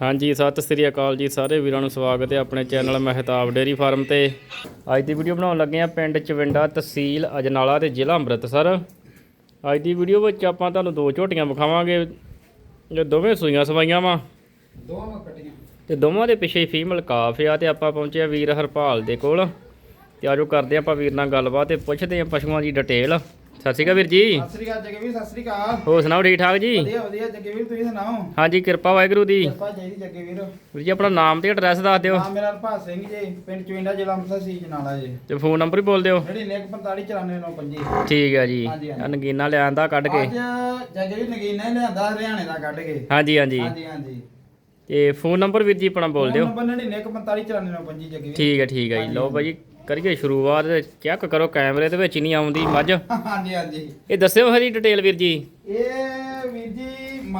ਹਾਂਜੀ, ਸਤਿ ਸ੍ਰੀ ਅਕਾਲ ਜੀ ਸਾਰੇ ਵੀਰਾਂ ਨੂੰ ਸਵਾਗਤ ਹੈ ਆਪਣੇ ਚੈਨਲ ਮਹਿਤਾਬ ਡੇਰੀ ਫਾਰਮ ਤੇ। ਅੱਜ ਦੀ ਵੀਡੀਓ ਬਣਾਉਣ ਲੱਗੇ ਆ ਪਿੰਡ ਚਵਿੰਡਾ ਤਹਿਸੀਲ ਅਜਨਾਲਾ ਤੇ ਜ਼ਿਲ੍ਹਾ ਅੰਮ੍ਰਿਤਸਰ। ਅੱਜ ਦੀ ਵੀਡੀਓ ਵਿੱਚ ਆਪਾਂ ਤੁਹਾਨੂੰ ਦੋ ਝੋਟੀਆਂ ਵਿਖਾਵਾਂਗੇ, ਜੋ ਦੋਵੇਂ ਸੂਈਆਂ ਸਵਾਈਆਂ ਵਾ। ਦੋਵਾਂ ਕੱਟੀਆਂ ਤੇ ਦੋਵਾਂ ਦੇ ਪਿੱਛੇ ਫੀਮੇਲ ਕਾਫ ਆ ਤੇ ਆਪਾਂ ਪਹੁੰਚੇ ਆ ਵੀਰ ਹਰਪਾਲ ਦੇ ਕੋਲ। ਤੇ ਆਜੋ ਕਰਦੇ ਆਪਾਂ ਵੀਰ ਨਾਲ ਗੱਲਬਾਤ ਤੇ ਪੁੱਛਦੇ ਆ ਪਸ਼ੂਆਂ ਦੀ ਡਿਟੇਲ। ਸਤਿ ਸ਼੍ਰੀ ਅਕਾਲ ਵੀਰ ਜੀ। ਸਤਿ ਸ੍ਰੀ ਅਕਾਲ ਜੱਗੇ ਵੀਰ ਸਤਿ ਸ੍ਰੀ ਅਕਾਲ। ਹੋਰ ਸੁਣਾਓ ਠੀਕ ਠਾਕ ਜੀ? ਵਧੀਆ ਵਧੀਆ ਜੱਗੇ ਵੀਰ ਤੁਸੀਂ ਸੁਣਾਓ? ਹਾਂਜੀ ਕਿਰਪਾ ਵਾਹਿਗੁਰੂ ਦੀ। ਕਿਰਪਾ ਚਾਹੀਦੀ ਜੱਗੇ ਵੀਰ ਵੀਰ ਜੀ ਆਪਣਾ ਨਾਮ ਤੇ ਐਡਰੈਸ ਦੱਸ ਦਿਓ। ਨਾਮ ਮੇਰਾ ਹਰਪਾਲ ਸਿੰਘ ਜੀ ਪਿੰਡ ਚਵਿੰਡਾ ਜ਼ਿਲ੍ਹਾ ਅੰਮ੍ਰਿਤਸਰ ਸੀ ਜਨਾਲਾ ਜੀ। ਤੇ ਫੋਨ ਨੰਬਰ ਵੀ ਬੋਲ ਦਿਓ। ਜਿਹੜੀ ਨੇਕ 459495 ਠੀਕ ਹੈ ਜੀ। ਨਗੀਨਾ ਲਿਆਂਦਾ ਕੱਢ ਕੇ। ਅੱਜ ਜੱਗੇ ਵੀਰ ਨਗੀਨਾ ਹੀ ਲਿਆਂਦਾ ਹਰਿਆਣੇ ਦਾ ਕੱਢ ਕੇ। ਹਾਂਜੀ ਹਾਂਜੀ। ਹਾਂਜੀ ਹਾਂਜੀ। ਤੇ ਫੋਨ ਨੰਬਰ ਵੀਰ ਜੀ ਆਪਣਾ ਬੋਲ ਦਿਓ। ਨੰਬਰ 99 ਜੱਗੇ ਵੀਰ ਠੀਕ ਹੈ ਠੀਕ ਹੈ ਜੀ। ਲਓ ਭਾਜੀ ਕਰੀਏ ਸ਼ੁਰੂਆਤ ਚੈੱਕ ਕਰੋ ਕੈਮਰੇ ਦੇ ਵਿੱਚ ਹੀ ਨਹੀਂ ਆਉਂਦੀ ਮੱਝ। ਹਾਂਜੀ ਹਾਂਜੀ। ਇਹ ਦੱਸਿਓ ਹਰੀ ਡਿਟੇਲ ਵੀਰ ਜੀ। ਇਹ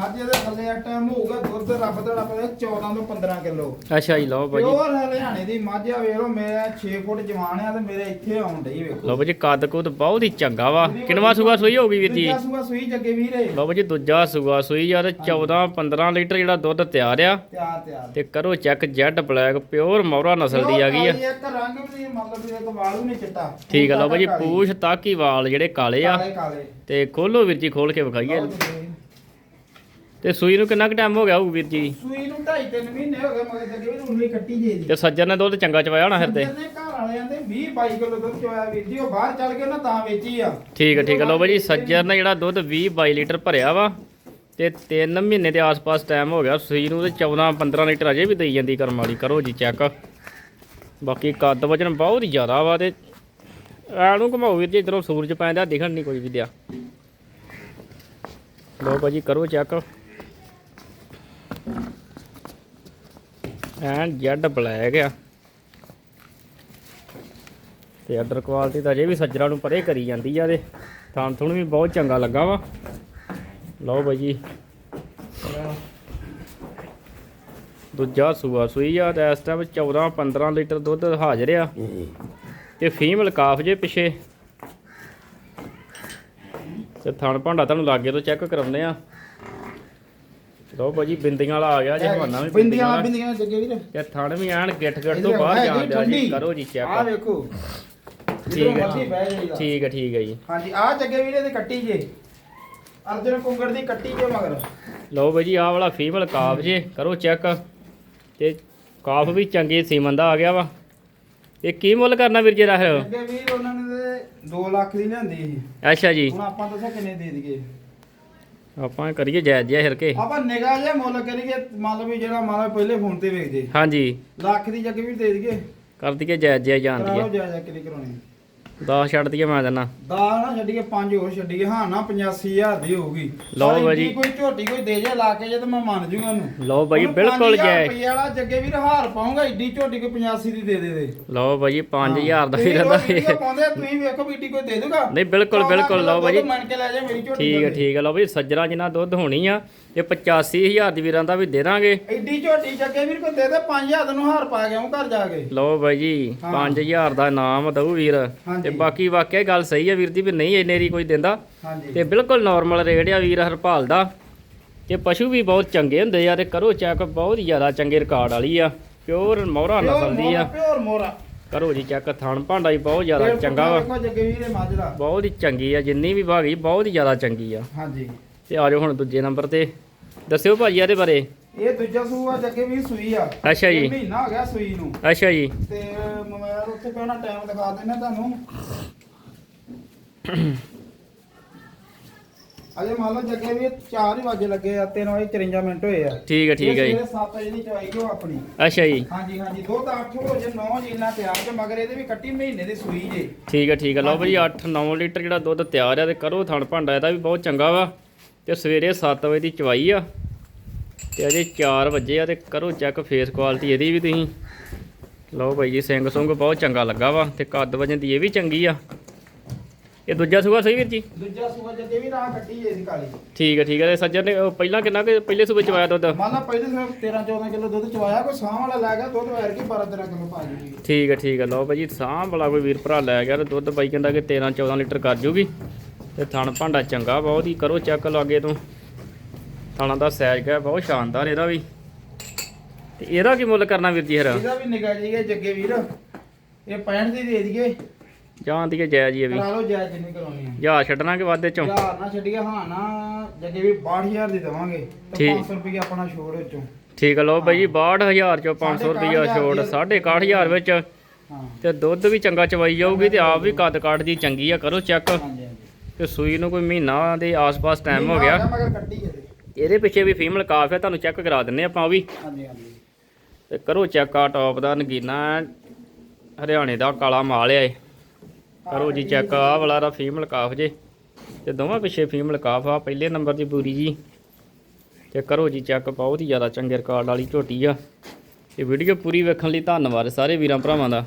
ਮੱਝ ਦੇ ਥੱਲੇ ਆ ਟਾਈਮ ਹੋਊਗਾ ਦੁੱਧ ਰੱਬ ਦਾ ਰੱਬ ਦਾ 14 ਤੋਂ 15 ਕਿਲੋ। ਅੱਛਾ ਜੀ ਲਓ ਭਾਜੀ। ਪਿਓਰ ਹਰਿਆਣੇ ਦੀ ਮੱਝ ਆ ਵੇਖ ਲਓ ਮੇਰਾ 6 ਫੁੱਟ ਜਵਾਨ ਆ ਤੇ ਮੇਰੇ ਇੱਥੇ ਆਉਣ ਡਈ ਵੇਖੋ। ਲਓ ਭਾਜੀ ਕੱਦ ਕੁੱਦ ਬਹੁਤ ਹੀ ਚੰਗਾ ਵਾ। ਕਿੰਨਵਾ ਸੂਆ ਸੂਈ ਹੋਊਗੀ ਵੀਰ ਜੀ? ਦੂਜਾ ਸੂਆ ਸੂਈ ਜੱਗੇ ਵੀਰੇ ਲਓ ਭਾਜੀ ਦੂਜਾ ਸੂਆ ਸੂਈ ਯਾਰ 14 15 ਲੀਟਰ ਜਿਹੜਾ ਦੁੱਧ ਤਿਆਰ ਆ। ਤਿਆਰ ਤਿਆਰ। ਤੇ ਕਰੋ check Z black pure Murrah ਨਸਲ ਦੀ ਆ। ਗਈ ਆ ਇੱਕ ਰੰਗ ਵੀ ਮਤਲਬ ਵੀ ਇੱਕ ਵਾਲ ਵੀ ਨਹੀਂ ਚਿੱਟਾ। ਠੀਕ ਆ ਲਓ ਭਾਜੀ ਪੂਛ ਤੱਕ ਹੀ ਵਾਲ ਜਿਹੜੇ ਕਾਲੇ ਆ। ਕਾਲੇ ਕਾਲੇ। ਤੇ ਖੋਲੋ ਵੀਰ ਜੀ ਖੋਲ ਕੇ ਵਿਖਾਈਏ। ਤੇ ਸੂਈ ਨੂੰ ਕਿੰਨਾ ਕੁ ਟਾਈਮ ਹੋ ਗਿਆ ਹੋਊ ਵੀਰ ਜੀ? ਸੂਈ ਨੂੰ 2.5 3 ਮਹੀਨੇ ਹੋ ਗਏ ਮਗਰ ਜੱਗੇ ਵੀਰ ਉਨੀ ਕੱਟੀ ਜੇ ਦੀ ਤੇ ਸੱਜਰ ਨੇ ਦੁੱਧ ਚੰਗਾ ਚਵਾਇਆ ਹੋਣਾ ਫਿਰ ਤੇ? ਜਿੰਨੇ ਘਰ ਵਾਲਿਆਂ ਦੇ 20 22 ਕਿਲੋ ਦੁੱਧ ਚੋਇਆ ਵੀਰ ਜੀ ਉਹ ਬਾਹਰ ਚੱਲ ਕੇ ਉਹਨਾਂ ਤਾਂ ਵੇਚੀ ਆ। ਠੀਕ ਹੈ ਠੀਕ ਹੈ ਲਓ ਭਾਜੀ ਸੱਜਰ ਨੇ ਜਿਹੜਾ ਦੁੱਧ 20 22 ਲੀਟਰ ਭਰਿਆ ਵਾ ਤੇ 3 ਮਹੀਨੇ ਦੇ ਆਸ-ਪਾਸ ਟਾਈਮ ਹੋ ਗਿਆ। ਸੂਈ ਨੂੰ ਤੇ 14 15 ਲੀਟਰ ਅਜੇ ਵੀ ਦੇਈ ਜਾਂਦੀ ਕਰਮ ਵਾਲੀ ਕਰੋ ਜੀ ਚੈੱਕ। ਬਾਕੀ ਕੱਦ ਵਜਨ ਬਹੁਤ ਹੀ ਜ਼ਿਆਦਾ ਵਾ ਤੇ ਐ ਨੂੰ ਘਮਾਓ ਵੀਰ ਜੀ ਇਧਰੋਂ ਸੂਰਜ ਪੈਂਦਾ ਦਿਖਣ ਨਹੀਂ ਕੋਈ ਵੀ ਦਿਆ। ਲਓ ਭਾਜੀ ਕਰੋ ਚੈੱਕ। ਐਨ ਜੈਡ ਬਲੈਕ ਆ। ਤੇ ਅਦਰ ਕੁਆਲਿਟੀ ਤਾਂ ਅਜੇ ਵੀ ਸੱਜਰਾਂ ਨੂੰ ਪਰੇ ਕਰੀ ਜਾਂਦੀ ਆ ਤੇ ਥਾਂ ਥੁਣ ਵੀ ਬਹੁਤ ਚੰਗਾ ਲੱਗਾ ਵਾ। ਲਓ ਬਾਈ ਜੀ। ਦੂਜਾ ਸੂਆ ਸੂਈ ਆ ਤੇ ਇਸ ਟਾਈਮ 14 15 ਲੀਟਰ ਦੁੱਧ ਹਾਜ਼ਰ ਆ। ਤੇ ਫੀਮੇਲ ਕਾਫ ਜੇ ਪਿੱਛੇ। ਤੇ ਥਣ ਭਾਂਡਾ ਤੁਹਾਨੂੰ ਲਾਗੇ ਤੋਂ ਚੈੱਕ ਕਰਾਉਂਦੇ ਆ। ਲਓ ਭਾਜੀ ਬਿੰਦੀਆਂ ਵਾਲਾ ਆ ਗਿਆ ਜੇ ਹਵਾਨਾ ਵੀ ਬਿੰਦੀਆਂ। ਬਿੰਦੀਆਂ। ਜੱਗੇ ਵੀਰ। ਤੇ ਥਣ ਵੀ ਐਨ ਗਿੱਠ ਗਿੱਠ ਤੋਂ ਬਾਹਰ ਜਾਣ ਦਿਆ ਜੀ ਕਰੋ ਜੀ ਆ ਚੈੱਕ ਵੇਖੋ। ਠੀਕ ਹੈ, ਠੀਕ ਹੈ ਠੀਕ ਹੈ ਜੀ। ਹਾਂਜੀ ਆ ਜੱਗੇ ਵੀਰੇ ਦੀ ਕੱਟੀ ਜੇ। ਅਰਜਨ ਕੁੰਗੜ ਦੀ ਕੱਟੀ ਜੇ ਮਗਰ। ਲਓ ਬਾਈ ਜੀ ਆਹ ਵਾਲਾ ਫੀਮੇਲ ਕਾਫ ਜੇ ਕਰੋ ਚੈੱਕ। ਤੇ ਕਾਫ ਵੀ ਚੰਗੀ ਸੀਮਨ ਦਾ ਆ ਗਿਆ ਵਾ। ਇਹ ਕੀ ਮੁੱਲ ਕਰਨਾ ਵੀਰ ਜੀ ਫਿਰ? ਅੱਗੇ ਵੀਰ ਉਹਨਾਂ ਨੇ ਤੇ 2 ਲੱਖ ਦੀ ਲਿਆਂਦੀ ਸੀ। ਅੱਛਾ ਜੀ। ਹੁਣ ਆਪਾਂ ਦੱਸੋ ਕਿੰਨੇ ਦੇ ਦਈਏ। ਆਪਾਂ ਕਰੀਏ ਜਾਇਜ਼ ਜਿਹਾ ਹਿਰ ਕੇ। ਆਪਾਂ ਨਿਗਾਹ ਜਿਹਾ ਮੁੱਲ ਕਰੀਏ ਮੰਨ ਲਓ ਵੀ ਜਿਹੜਾ ਮੰਨ ਲਓ ਪਹਿਲੇ ਫੋਨ ਤੇ ਵੇਖਦੇ। ਹਾਂਜੀ। ਲੱਖ ਦੀ ਜੱਗੇ ਵੀਰ ਦੇ ਦਈਏ। ਕਰ ਦਈਏ ਜਾਇਜ਼ ਜਿਹਾ ਜਾਣ ਕਰਾ ਲਓ ਦਈਏ। ਜਾ ਜਾ ਕਿਹੜੀ ਕਰਾਉਣੀ। 10 ਛੱਡ ਦਈਏ ਮੈਂ ਦੇਣਾ ਦਾ ਨਾ ਛੱਡੀਏ ਪੰਜ ਹੋਰ ਛੱਡੀਏ। ਹਾਂ ਨਾ 85000 ਦੀ ਹੋਊਗੀ। ਲਓ ਬਾਜੀ। ਇੰਨੀ ਕੋਈ ਝੋਟੀ ਕੋਈ ਦੇ ਜੇ ਲਾ ਕੇ ਜੇ ਤਾਂ ਮੈਂ ਮੰਨ ਜੂਗਾ ਉਹਨੂੰ। ਲਓ ਬਾਈ ਬਿਲਕੁਲ 5000 ਜਾਇਜ਼ ਰੁਪਈਏ ਵਾਲਾ ਜੱਗੇ ਵੀਰ ਹਾਰ ਪਾਉਂਗਾ ਏਡੀ ਝੋਟੀ ਕੋਈ 85 ਦੀ ਦੇ ਦੇ ਦੇ। ਲਓ ਬਾਈ ਜੀ 5000 ਦਾ ਤੁਸੀਂ ਵੀ ਰਹਿੰਦਾ ਉਹ ਵੀਡੀਓ ਪਾਉਂਦੇ ਤੁਸੀਂ ਵੇਖੋ ਵੀ ਏਡੀ ਕੋਈ ਦੇ ਦੂਗਾ। ਨਹੀਂ ਬਿਲਕੁਲ ਬਿਲਕੁਲ ਲਓ ਬਾਈ ਜੀ। ਮੰਨ ਕੇ ਲੈ ਜਾ ਮੇਰੀ ਝੋਟੀ ਠੀਕ ਹੈ। ਠੀਕ ਹੈ। ਲਓ ਬਾਈ ਸੱਜਣਾ ਜਿੰਨਾ ਦੁੱਧ ਹੋਣੀ ਆ ਇਹ 85000 ਦੀ ਵੀਰਾਂ ਦਾ ਵੀ ਦੇ ਦਾਂਗੇ। ਐਡੀ ਝੋਟੀ ਜੱਗੇ ਵੀਰ ਕੋਈ ਦੇ ਦੇ 5000 ਤੈਨੂੰ ਹਾਰ ਪਾ ਗਿਆ ਘਰ ਜਾ ਕੇ। ਲਓ ਬਾਈ ਜੀ ਹਾਂ। 5000 ਦਾ ਨਾਮ ਦਊ ਵੀਰ। ਤੇ ਬਾਕੀ ਵਾਕਿਆ ਗੱਲ ਸਹੀ ਹੈ ਵੀਰ ਦੀ ਵੀ ਨਹੀਂ ਇੰਨੇ ਦੀ ਕੋਈ ਦਿੰਦਾ। ਤੇ ਬਿਲਕੁਲ ਨਾਰਮਲ ਰੇਟ ਆ ਵੀਰ ਹਰਪਾਲ ਦਾ। ਤੇ ਪਸ਼ੂ ਵੀ ਬਹੁਤ ਚੰਗੇ ਹੁੰਦੇ ਆ ਤੇ ਕਰੋ ਚੈੱਕ ਬਹੁਤ ਹੀ ਜ਼ਿਆਦਾ ਚੰਗੇ ਰਿਕਾਰਡ ਵਾਲੀ ਆ। ਪਿਓਰ ਮੋਹਰਾ ਨਸਲ ਦੀ ਆ। ਪਿਓਰ ਮੋਰਾ ਕਰੋ ਜੀ ਚੈੱਕ ਥਣ ਭਾਂਡਾ ਵੀ ਬਹੁਤ ਜ਼ਿਆਦਾ ਚੰਗਾ ਵਾ। ਬਹੁਤ ਹੀ ਚੰਗੀ ਆ ਜਿੰਨੀ ਵੀ ਭਾਗੀ ਬਹੁਤ ਹੀ ਜ਼ਿਆਦਾ ਚੰਗੀ ਆ। ਹਾਂਜੀ। ਤੇ ਆ ਜਾਓ ਹੁਣ ਦੂਜੇ ਨੰਬਰ ਤੇ। ਦੱਸਿਓ ਭਾਜੀ ਇਹਦੇ ਬਾਰੇ। ਇਹ ਦੂਜਾ ਸੂਆ ਜੱਗੇ ਵੀਰ ਸੂਈ ਆ। ਅੱਛਾ ਜੀ। ਮਹੀਨਾ ਹੋ ਗਿਆ ਸੂਈ ਨੂੰ। ਅੱਛਾ ਜੀ। ਤੇ ਮੋਬਾਈਲ ਉੱਥੇ ਪਹਿਲਾਂ ਟਾਈਮ ਦਿਖਾ ਦਿੰਦਾ ਤੁਹਾਨੂੰ। ਅਜੇ ਮੰਨ ਲਓ ਜੱਗੇ ਵੀ 4 ਹੀ ਵਜੇ ਲੱਗੇ ਆ 3 ਵਜੇ 54 ਮਿੰਟ ਹੋਏ ਆ। ਠੀਕ ਹੈ ਠੀਕ ਹੈ ਜੀ। 7 ਵਜੇ ਦੀ ਚਵਾਈ ਜੋ ਆਪਣੀ। ਅੱਛਾ ਜੀ। ਹਾਂਜੀ ਹਾਂਜੀ। ਦੋ ਤਾਂ 8 ਹੋ ਜੇ 9 ਜਿੰਨਾ ਤਿਆਰ ਤੇ ਮਗਰ ਇਹਦੇ ਵੀ ਕੱਟੀ ਮਹੀਨੇ ਦੀ ਸੂਈ ਜੇ। ਠੀਕ ਹੈ ਠੀਕ ਹੈ ਲਓ ਭਾਜੀ 8-9 ਲੀਟਰ ਜਿਹੜਾ ਦੁੱਧ ਤਿਆਰ ਆ ਤੇ ਕਰੋ ਥਣ ਭਾਂਡਾ ਇਹਦਾ ਵੀ ਬਹੁਤ ਚੰਗਾ ਵਾ। ਤੇ ਸਵੇਰੇ 7 ਵਜੇ ਦੀ ਚਵਾਈ ਆ ਤੇ ਅਜੇ 4 ਵਜੇ ਆ ਤੇ ਕਰੋ ਚੈੱਕ ਫੇਸ ਕੁਆਲਿਟੀ ਇਹਦੀ ਵੀ ਤੁਸੀਂ। ਲਓ ਭਾਈ ਜੀ ਸਿੰਘ ਸੁੰਗ ਬਹੁਤ ਚੰਗਾ ਲੱਗਾ ਵਾ ਤੇ ਕੱਦ ਵਜਨ ਦੀ ਇਹ ਵੀ ਚੰਗੀ ਆ। ਇਹ ਦੂਜਾ ਸੂਆ ਸਹੀ ਵੀਰ ਜੀ? ਦੂਜਾ ਸੂਆ ਜੱਗੇ ਵੀ ਰਾਹ ਕੱਟੀ ਜੇ ਦੀ ਕਾਲੀ। ਠੀਕ ਹੈ ਠੀਕ ਹੈ ਤੇ ਸੱਜਣ ਨੇ ਉਹ ਪਹਿਲਾਂ ਕਿੰਨਾ ਕਿ ਪਹਿਲੇ ਸੂਬੇ ਚਵਾਇਆ ਦੁੱਧ? ਮੰਨ ਲਾ ਪਹਿਲੇ ਸਿਰਫ 13 14 ਕਿਲੋ ਦੁੱਧ ਚਵਾਇਆ ਕੋਈ ਸਾਹ ਵਾਲਾ ਲੈ ਗਿਆ ਦੁੱਧ ਵੈਰ ਕੀ 12 13 ਕਿਲੋ ਪਾ ਜੂਗੀ। ਠੀਕ ਹੈ ਠੀਕ ਹੈ ਲਓ ਭਾਜੀ ਸਾਂਭ ਵਾਲਾ ਕੋਈ ਵੀਰ ਭਰਾ ਲੈ ਗਿਆ ਤੇ ਦੁੱਧ ਬਾਈ ਕਹਿੰਦਾ ਕਿ 13 14 ਲੀਟਰ ਕਰ ਜੂਗੀ। ਤੇ ਥਣ ਭਾਂਡਾ ਚੰਗਾ ਬਹੁਤ ਹੀ ਕਰੋ ਚੈੱਕ ਲਾਗੇ ਤੋਂ। ਥਾਣਾ ਦਾ ਸਾਈਜ਼ ਹੈ ਬਹੁਤ ਸ਼ਾਨਦਾਰ ਇਹਦਾ ਵੀ। ਤੇ ਇਹਦਾ ਕੀ ਮੁੱਲ ਕਰਨਾ ਵੀਰ ਜੀ ਹਰਾ ਇਹਦਾ ਵੀ ਨਿਕਾ ਜੀਗੇ ਜੱਗੇ ਵੀਰ। ਇਹ 65 ਦੀ ਦੇ ਦਈਏ। ਜਾਂ ਦੀ ਜਾਇਜ਼ ਹੀ ਇਹ ਵੀ। ਕਰਾ ਲਓ ਜਾਇਜ਼ ਜਿੰਨੀ ਕਰਾਉਣੀ ਆ ਜਾਂ ਛੱਡਣਾ ਕਿ ਵਾਧੇ ਚੋਂ? ਯਾਰ ਨਾ ਛੱਡੀਏ ਹਾਂ ਨਾ ਜੱਗੇ ਵੀ 62000 ਦੀ ਦੇਵਾਂਗੇ। ਤੇ ਠੀਕ। 500 ਰੁਪਏ ਆਪਣਾ ਛੋੜ ਵਿੱਚੋਂ। ਠੀਕ ਆ ਲਓ ਬਾਈ ਜੀ 62000 ਚੋਂ 500 ਰੁਪਈਆ ਛੋੜ 68000 ਵਿੱਚ। ਤੇ ਦੁੱਧ ਵੀ ਚੰਗਾ ਚਵਾਈ ਜਾਊਗੀ ਤੇ ਆਪ ਵੀ ਕੱਦ ਕਾਠ ਦੀ ਚੰਗੀ ਆ ਕਰੋ ਚੈੱਕ ਤੇ ਸੂਈ ਨੂੰ ਕੋਈ ਮਹੀਨਾ ਦੇ ਆਸ-ਪਾਸ ਟਾਈਮ ਹੋ ਗਿਆ। ਮਗਰ ਇਹਦੇ। ਇਹਦੇ ਪਿੱਛੇ ਵੀ ਫੀਮੇਲ ਕਾਫ ਹੈ ਤੁਹਾਨੂੰ ਚੈੱਕ ਕਰਾ ਦਿੰਨੇ ਆਪਾਂ ਉਹ ਵੀ। ਹਾਂਜੀ ਹਾਂਜੀ। ਤੇ ਕਰੋ ਚੈੱਕ ਆ ਟੌਪ ਦਾ ਨਗੀਨਾ ਹਰਿਆਣੇ ਦਾ ਕਾਲਾ ਮਾਲ ਆ ਇਹ। ਕਰੋ ਜੀ ਚੈੱਕ ਆ ਵਾਲਾ ਦਾ ਫੀਮੇਲ ਕਾਫ ਜੇ। ਤੇ ਦੋਵਾਂ ਪਿੱਛੇ ਫੀਮੇਲ ਕਾਫ ਆ ਪਹਿਲੇ ਨੰਬਰ ਦੀ ਪੂਰੀ ਜੀ। ਤੇ ਕਰੋ ਜੀ ਚੈੱਕ ਬਹੁਤ ਹੀ ਜ਼ਿਆਦਾ ਚੰਗੇ ਰਿਕਾਰਡ ਵਾਲੀ ਝੋਟੀ ਆ। ਇਹ ਵੀਡੀਓ ਪੂਰੀ ਵੇਖਣ ਲਈ ਧੰਨਵਾਦ ਸਾਰੇ ਵੀਰਾਂ ਭਰਾਵਾਂ ਦਾ।